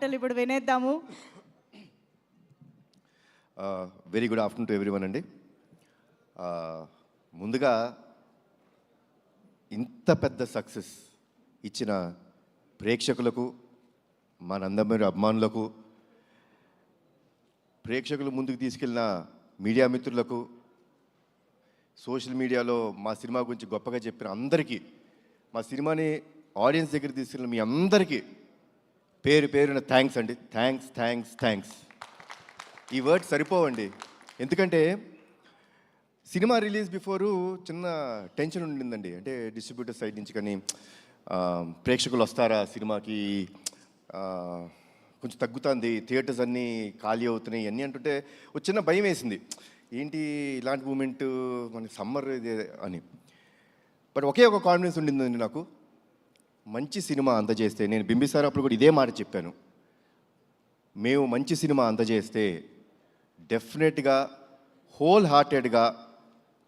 పాటలు ఇప్పుడు వినేద్దాము. Very good afternoon to everyone అండి. Uh, ముందుగా ఇంత పెద్ద సక్సెస్ ఇచ్చిన ప్రేక్షకులకు మా నందమూరి అభిమానులకు ప్రేక్షకులు ముందుకు తీసుకెళ్ళిన మీడియా మిత్రులకు సోషల్ మీడియాలో మా సినిమా గురించి గొప్పగా చెప్పిన అందరికీ మా సినిమాని ఆడియన్స్ దగ్గర తీసుకెళ్ళిన మీ అందరికీ పేరు పేరున థ్యాంక్స్ అండి. థ్యాంక్స్ థ్యాంక్స్ థ్యాంక్స్ ఈ వర్డ్ సరిపోవండి. ఎందుకంటే సినిమా రిలీజ్ బిఫోరు చిన్న టెన్షన్ ఉండిందండి. అంటే డిస్ట్రిబ్యూటర్ సైడ్ నుంచి కానీ ప్రేక్షకులు వస్తారా సినిమాకి? కొంచెం తగ్గుతుంది. థియేటర్స్ అన్నీ ఖాళీ అవుతున్నాయి. అన్నీ అంటుంటే ఒక చిన్న భయం వేసింది. ఏంటి ఇలాంటి మూమెంట్? మన సమ్మర్ ఇది అని. బట్ ఒకే ఒక కాన్ఫిడెన్స్ ఉండిందండి నాకు. మంచి సినిమా అందజేస్తే నేను బింబిసార్ అప్పుడు కూడా ఇదే మాట చెప్పాను. మేము మంచి సినిమా అందజేస్తే డెఫినెట్గా హోల్ హార్టెడ్గా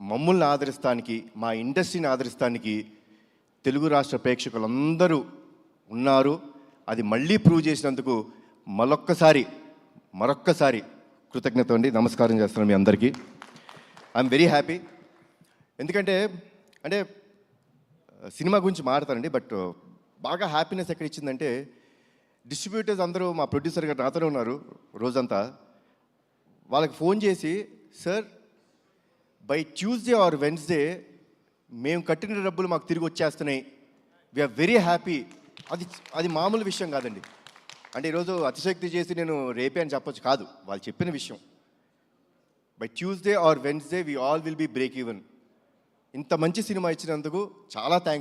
మమ్మల్ని ఆదరిస్తానికి మా ఇండస్ట్రీని ఆదరిస్తానికి తెలుగు రాష్ట్ర ప్రేక్షకులందరూ ఉన్నారు. అది మళ్ళీ ప్రూవ్ చేసినందుకు మరొక్కసారి మరొక్కసారి కృతజ్ఞత అండి. నమస్కారం చేస్తున్నాను మీ అందరికీ. ఐఎమ్ వెరీ హ్యాపీ ఎందుకంటే అంటే సినిమా గురించి మాడతానండి బట్ బాగా హ్యాపీనెస్ ఎక్కడ ఇచ్చిందంటే డిస్ట్రిబ్యూటర్స్ అందరూ మా ప్రొడ్యూసర్ గారు నాతోనే ఉన్నారు రోజంతా. వాళ్ళకి ఫోన్ చేసి sir by Tuesday or Wednesday మేము కట్టిన డబ్బులు మాకు తిరిగి వచ్చేస్తున్నాయి. వీఆర్ వెరీ హ్యాపీ అది అది మామూలు విషయం కాదండి. అంటే ఈరోజు అతిశక్తి చేసి నేను రేపే అని చెప్పొచ్చు కాదు. వాళ్ళు చెప్పిన విషయం. By Tuesday or Wednesday we all will be break even ఇంత మంచి సినిమా ఇచ్చినందుకు చాలా థ్యాంక్స్